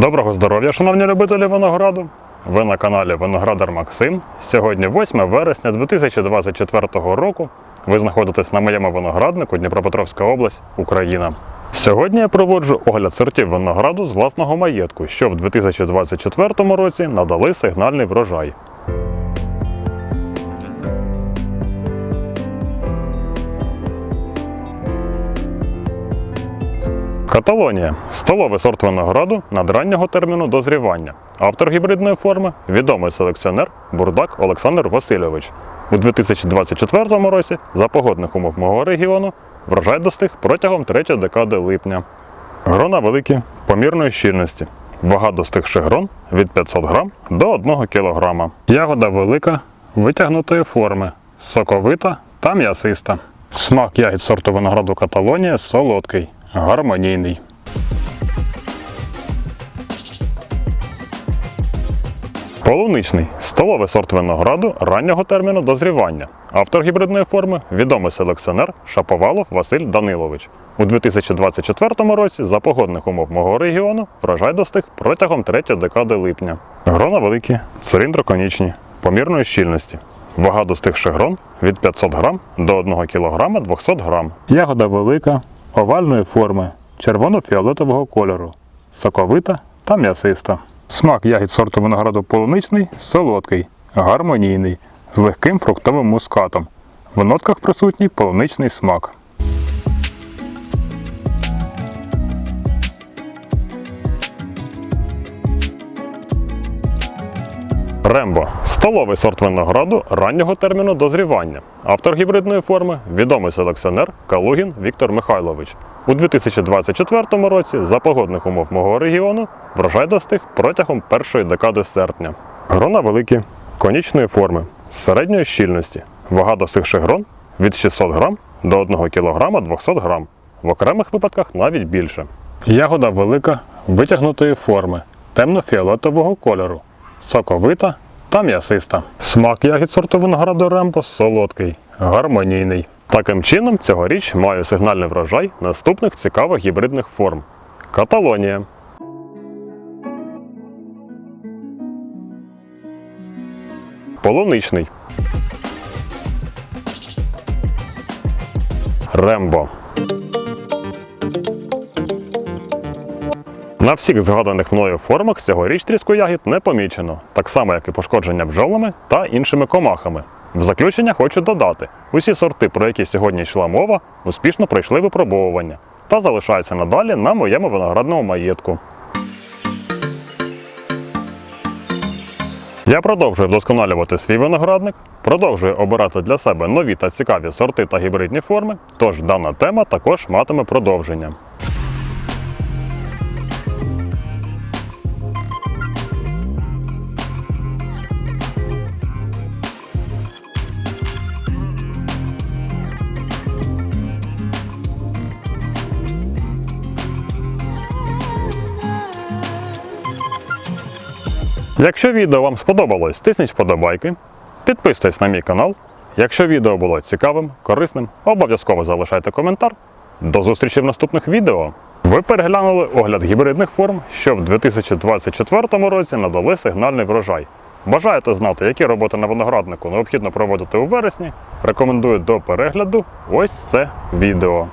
Доброго здоров'я, шановні любителі винограду! Ви на каналі Виноградар Максим. Сьогодні 8 вересня 2024 року. Ви знаходитесь на моєму винограднику Дніпропетровська область, Україна. Сьогодні я проводжу огляд сортів винограду з власного маєтку, що в 2024 році надали сигнальний врожай. Каталонія столовий сорт винограду надраннього терміну дозрівання. Автор гібридної форми відомий селекціонер Бурдак Олександр Васильович. У 2024 році за погодних умов мого регіону врожай достиг протягом третьої декади липня. Грона великі, помірної щільності. Вага достигших грон від 500 грам до 1 кг. Ягода велика, витягнутої форми, соковита та м'ясиста. Смак ягід сорту винограду Каталонія солодкий, гармонійний. Полуничний столовий сорт винограду раннього терміну дозрівання. Автор гібридної форми відомий селекціонер Шаповалов Василь Данилович. У 2024 році за погодних умов мого регіону врожай достиг протягом третьої декади липня. Грона великі, циліндроконічні, помірної щільності. Вага достигших грон від 500 грам до 1 кг 200 грам. Ягода велика, овальної форми, червоно-фіолетового кольору, соковита та м'ясиста. Смак ягід сорту винограду полуничний солодкий, гармонійний, з легким фруктовим мускатом. В нотках присутній полуничний смак. Рембо столовий сорт винограду раннього терміну дозрівання. Автор гібридної форми відомий селекціонер Калугін Віктор Михайлович. У 2024 році за погодних умов мого регіону врожай достиг протягом першої декади серпня. Грона великі, конічної форми, середньої щільності. Вага достигших грон від 600 грам до 1 кг 200 грам. В окремих випадках навіть більше. Ягода велика, витягнутої форми, темно-фіолетового кольору, соковита та м'ясиста. Смак ягід сорту винограду Рембо солодкий, гармонійний. Таким чином, цьогоріч маю сигнальний врожай наступних цікавих гібридних форм. Каталонія. Полуничний. Рембо. На всіх згаданих мною формах цьогоріч тріску ягід не помічено, так само як і пошкодження бджолами та іншими комахами. В заключення хочу додати: усі сорти, про які сьогодні йшла мова, успішно пройшли випробовування та залишаються надалі на моєму виноградному маєтку. Я продовжую вдосконалювати свій виноградник, продовжую обирати для себе нові та цікаві сорти та гібридні форми, тож дана тема також матиме продовження. Якщо відео вам сподобалось, тисніть вподобайки, підписуйтесь на мій канал. Якщо відео було цікавим, корисним, обов'язково залишайте коментар. До зустрічі в наступних відео. Ви переглянули огляд гібридних форм, що в 2024 році надали сигнальний врожай. Бажаєте знати, які роботи на винограднику необхідно проводити у вересні? Рекомендую до перегляду ось це відео.